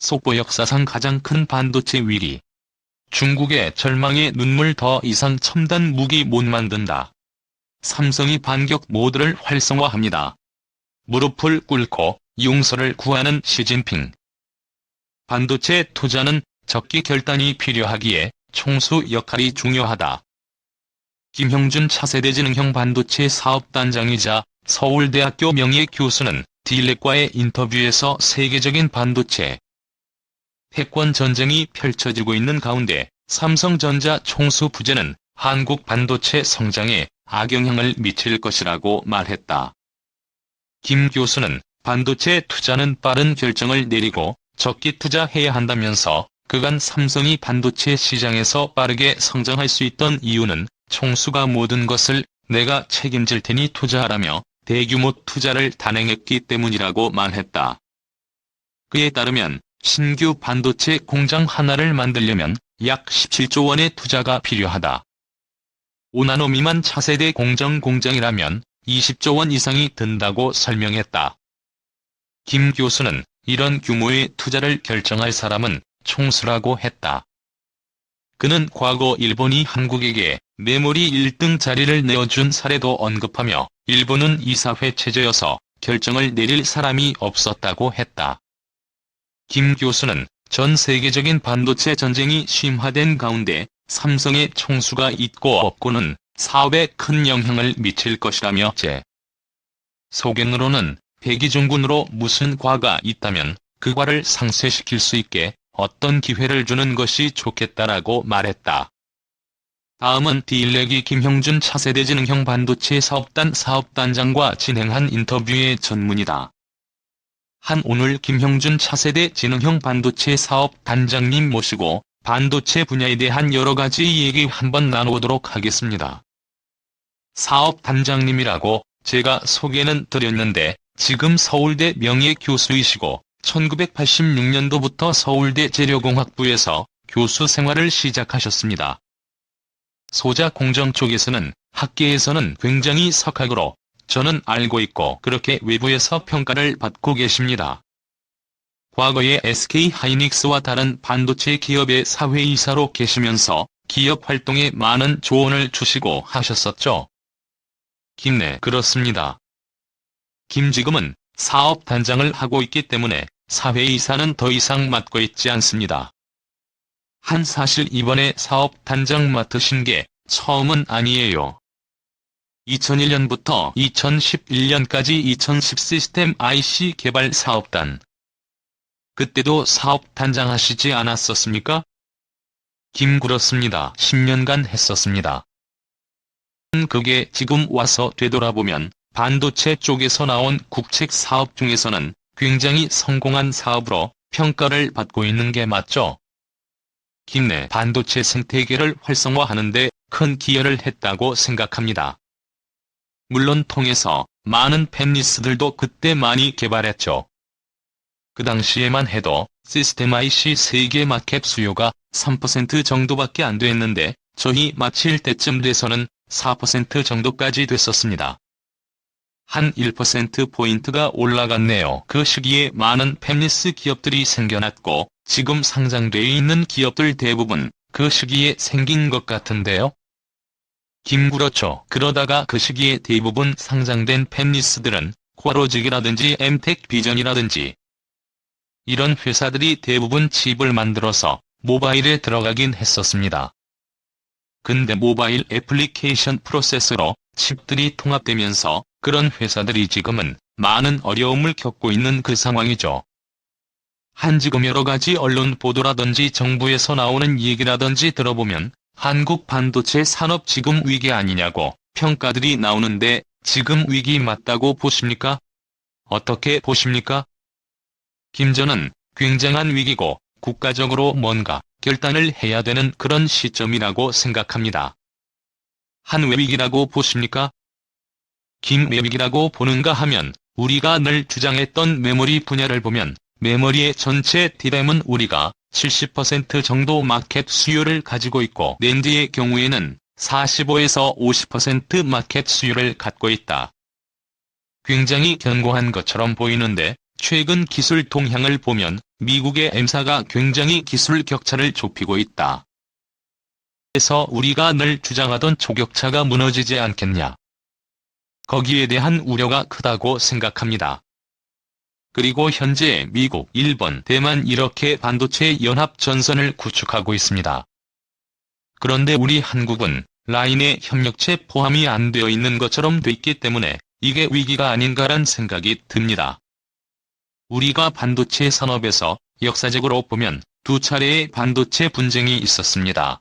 속보 역사상 가장 큰 반도체 위기. 중국의 절망의 눈물 더 이상 첨단 무기 못 만든다. 삼성이 반격 모드를 활성화합니다. 무릎을 꿇고 용서를 구하는 시진핑. 반도체 투자는 적기 결단이 필요하기에 총수 역할이 중요하다. 김형준 차세대지능형 반도체 사업단장이자 서울대학교 명예교수는 딜렉과의 인터뷰에서 세계적인 반도체 패권 전쟁이 펼쳐지고 있는 가운데 삼성전자 총수 부재는 한국 반도체 성장에 악영향을 미칠 것이라고 말했다. 김 교수는 반도체 투자는 빠른 결정을 내리고 적기 투자해야 한다면서 그간 삼성이 반도체 시장에서 빠르게 성장할 수 있던 이유는 총수가 모든 것을 내가 책임질 테니 투자하라며 대규모 투자를 단행했기 때문이라고 말했다. 그에 따르면 신규 반도체 공장 하나를 만들려면 약 17조 원의 투자가 필요하다. 5나노 미만 차세대 공정 공장이라면 20조 원 이상이 든다고 설명했다. 김 교수는 이런 규모의 투자를 결정할 사람은 총수라고 했다. 그는 과거 일본이 한국에게 메모리 1등 자리를 내어준 사례도 언급하며 일본은 이사회 체제여서 결정을 내릴 사람이 없었다고 했다. 김 교수는 전 세계적인 반도체 전쟁이 심화된 가운데 삼성의 총수가 있고 없고는 사업에 큰 영향을 미칠 것이라며 제. 소견으로는 백이종군으로 무슨 과가 있다면 그 과를 상쇄시킬 수 있게 어떤 기회를 주는 것이 좋겠다라고 말했다. 다음은 딜렉이 김형준 차세대지능형 반도체 사업단 사업단장과 진행한 인터뷰의 전문이다. 한 오늘 김형준 차세대 지능형 반도체 사업 단장님 모시고 반도체 분야에 대한 여러 가지 얘기 한번 나누도록 하겠습니다. 사업 단장님이라고 제가 소개는 드렸는데 지금 서울대 명예교수이시고 1986년도부터 서울대 재료공학부에서 교수 생활을 시작하셨습니다. 소자 공정 쪽에서는 학계에서는 굉장히 석학으로 저는 알고 있고 그렇게 외부에서 평가를 받고 계십니다. 과거에 SK 하이닉스와 다른 반도체 기업의 사회이사로 계시면서 기업 활동에 많은 조언을 주시고 하셨었죠. 김네 그렇습니다. 김 지금은 사업 단장을 하고 있기 때문에 사회이사는 더 이상 맡고 있지 않습니다. 한 사실 이번에 사업 단장 맡으신 게 처음은 아니에요. 2001년부터 2011년까지 2010 시스템 IC 개발 사업단. 그때도 사업 단장 하시지 않았었습니까? 김 그렇습니다. 10년간 했었습니다. 그게 지금 와서 되돌아보면 반도체 쪽에서 나온 국책 사업 중에서는 굉장히 성공한 사업으로 평가를 받고 있는 게 맞죠? 김내 반도체 생태계를 활성화하는데 큰 기여를 했다고 생각합니다. 물론 통해서 많은 팹리스들도 그때 많이 개발했죠. 그 당시에만 해도 시스템 IC 세계 마켓 수요가 3% 정도밖에 안 됐는데 저희 마칠 때쯤 돼서는 4% 정도까지 됐었습니다. 한 1%포인트가 올라갔네요. 그 시기에 많은 팹리스 기업들이 생겨났고 지금 상장되어 있는 기업들 대부분 그 시기에 생긴 것 같은데요. 김 그렇죠. 그러다가 그 시기에 대부분 상장된 팹리스들은 쿼로직이라든지 엠텍 비전이라든지 이런 회사들이 대부분 칩을 만들어서 모바일에 들어가긴 했었습니다. 근데 모바일 애플리케이션 프로세서로 칩들이 통합되면서 그런 회사들이 지금은 많은 어려움을 겪고 있는 그 상황이죠. 한 지금 여러 가지 언론 보도라든지 정부에서 나오는 얘기라든지 들어보면 한국 반도체 산업 지금 위기 아니냐고 평가들이 나오는데 지금 위기 맞다고 보십니까? 어떻게 보십니까? 김전은 굉장한 위기고 국가적으로 뭔가 결단을 해야 되는 그런 시점이라고 생각합니다. 한왜 위기라고 보십니까? 김왜 위기라고 보는가 하면 우리가 늘 주장했던 메모리 분야를 보면 메모리의 전체 디램은 우리가 70% 정도 마켓 수요를 가지고 있고 낸드의 경우에는 45에서 50% 마켓 수요를 갖고 있다. 굉장히 견고한 것처럼 보이는데 최근 기술 동향을 보면 미국의 M사가 굉장히 기술 격차를 좁히고 있다. 그래서 우리가 늘 주장하던 초격차가 무너지지 않겠냐. 거기에 대한 우려가 크다고 생각합니다. 그리고 현재 미국, 일본, 대만 이렇게 반도체 연합 전선을 구축하고 있습니다. 그런데 우리 한국은 라인에 협력체 포함이 안 되어 있는 것처럼 돼 있기 때문에 이게 위기가 아닌가란 생각이 듭니다. 우리가 반도체 산업에서 역사적으로 보면 두 차례의 반도체 분쟁이 있었습니다.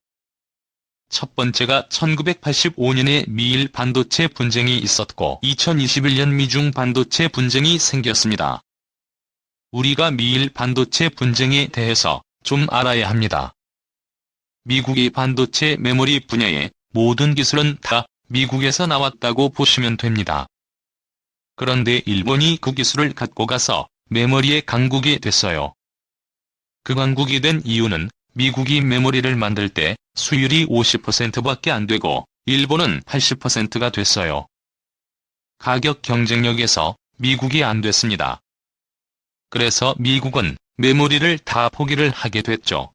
첫 번째가 1985년에 미일 반도체 분쟁이 있었고 2021년 미중 반도체 분쟁이 생겼습니다. 우리가 미일 반도체 분쟁에 대해서 좀 알아야 합니다. 미국이 반도체 메모리 분야의 모든 기술은 다 미국에서 나왔다고 보시면 됩니다. 그런데 일본이 그 기술을 갖고 가서 메모리의 강국이 됐어요. 그 강국이 된 이유는 미국이 메모리를 만들 때 수율이 50%밖에 안 되고 일본은 80%가 됐어요. 가격 경쟁력에서 미국이 안 됐습니다. 그래서 미국은 메모리를 다 포기를 하게 됐죠.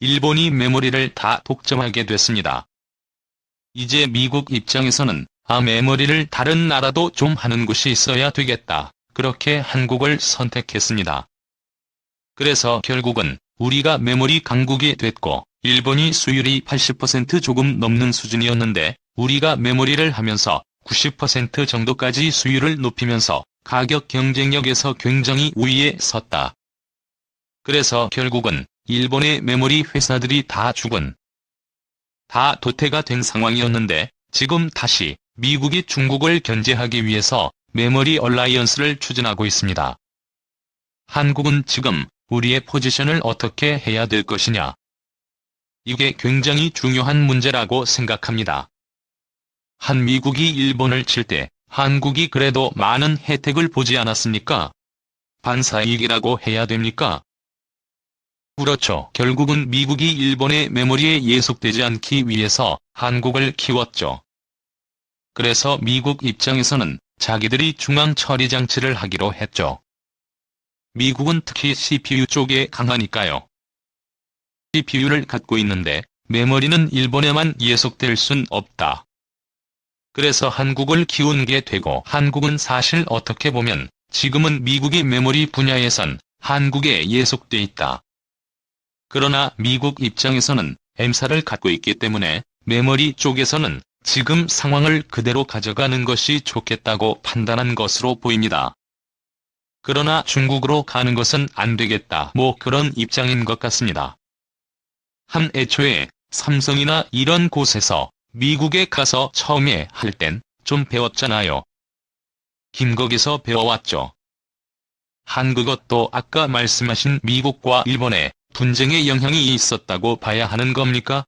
일본이 메모리를 다 독점하게 됐습니다. 이제 미국 입장에서는 아 메모리를 다른 나라도 좀 하는 곳이 있어야 되겠다. 그렇게 한국을 선택했습니다. 그래서 결국은 우리가 메모리 강국이 됐고 일본이 수율이 80% 조금 넘는 수준이었는데 우리가 메모리를 하면서 90% 정도까지 수율을 높이면서 가격 경쟁력에서 굉장히 우위에 섰다. 그래서 결국은 일본의 메모리 회사들이 다 죽은 다 도태가 된 상황이었는데 지금 다시 미국이 중국을 견제하기 위해서 메모리 얼라이언스를 추진하고 있습니다. 한국은 지금 우리의 포지션을 어떻게 해야 될 것이냐. 이게 굉장히 중요한 문제라고 생각합니다. 한 미국이 일본을 칠 때 한국이 그래도 많은 혜택을 보지 않았습니까? 반사이익이라고 해야 됩니까? 그렇죠. 결국은 미국이 일본의 메모리에 예속되지 않기 위해서 한국을 키웠죠. 그래서 미국 입장에서는 자기들이 중앙 처리 장치를 하기로 했죠. 미국은 특히 CPU 쪽에 강하니까요. CPU를 갖고 있는데 메모리는 일본에만 예속될 순 없다. 그래서 한국을 키운 게 되고 한국은 사실 어떻게 보면 지금은 미국이 메모리 분야에선 한국에 예속돼 있다. 그러나 미국 입장에서는 M사를 갖고 있기 때문에 메모리 쪽에서는 지금 상황을 그대로 가져가는 것이 좋겠다고 판단한 것으로 보입니다. 그러나 중국으로 가는 것은 안 되겠다. 뭐 그런 입장인 것 같습니다. 한 애초에 삼성이나 이런 곳에서 미국에 가서 처음에 할 땐 좀 배웠잖아요. 김거기서 배워왔죠. 한 그것도 아까 말씀하신 미국과 일본의 분쟁의 영향이 있었다고 봐야 하는 겁니까?